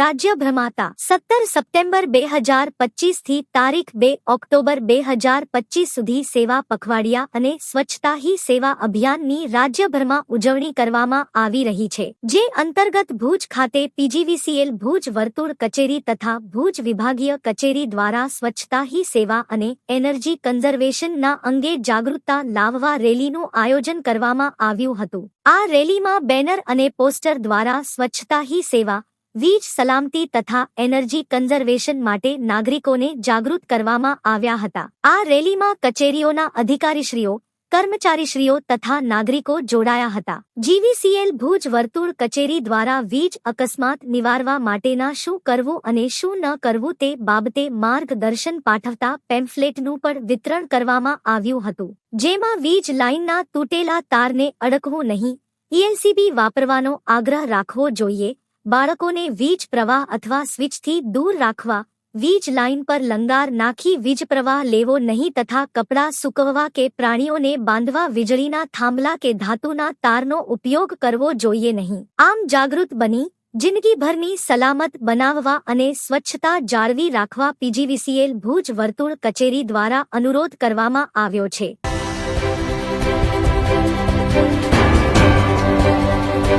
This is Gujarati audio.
રાજ્ય ભ્રમાતા. સત્તર સપ્ટેમ્બર બે હજાર પચીસથી તારીખ બે ઓક્ટોબર બે હજાર પચીસ સુધી સેવા પખવાડિયા અને સ્વચ્છતા હી સેવા અભિયાનની રાજ્યભરમાં ઉજવણી કરવામાં આવી રહી છે, જે અંતર્ગત ભુજ ખાતે પીજીવીસીએલ ભુજ વર્તુળ કચેરી તથા ભુજ વિભાગીય કચેરી દ્વારા સ્વચ્છતા હી સેવા અને એનર્જી કન્ઝર્વેશનના અંગે જાગૃતતા લાવવા રેલીનું આયોજન કરવામાં આવ્યું હતું. આ રેલીમાં બેનર અને પોસ્ટર દ્વારા સ્વચ્છતા હી સેવા વીજ સલામતી તથા એનર્જી કન્ઝર્વેશન માટે નાગરિકોને જાગૃત કરવામાં આવ્યા હતા. આ રેલીમાં કચેરીઓના અધિકારીશ્રીઓ, કર્મચારીશ્રીઓ તથા નાગરિકો જોડાયા હતા. જીવીસીએલ ભુજ વર્તુળ કચેરી દ્વારા વીજ અકસ્માત નિવારવા માટેના શું કરવું અને શું ન કરવું તે બાબતે માર્ગદર્શન પાઠવતા પેમ્ફલેટનું પણ વિતરણ કરવામાં આવ્યું હતું. જેમાં વીજ લાઇનના તૂટેલા તારને અડકવું નહીં, ઈએલસીબી વાપરવાનો આગ્રહ રાખવો જોઈએ બાળકોને વીજ પ્રવાહ અથવા સ્વિચથી દૂર રાખવા, વીજ લાઇન પર લંગાર નાખી વીજ પ્રવાહ લેવો નહીં તથા કપડાં સૂકવવા કે પ્રાણીઓને બાંધવા વીજળીના થાંભલા કે ધાતુના તારનો ઉપયોગ કરવો જોઈએ નહીં. આમ જાગૃત બની, જિંદગીભરની સલામત બનાવવા અને સ્વચ્છતા જાળવી રાખવા પીજીવીસીએલ ભુજ વર્તુળ કચેરી દ્વારા અનુરોધ કરવામાં આવ્યો છે.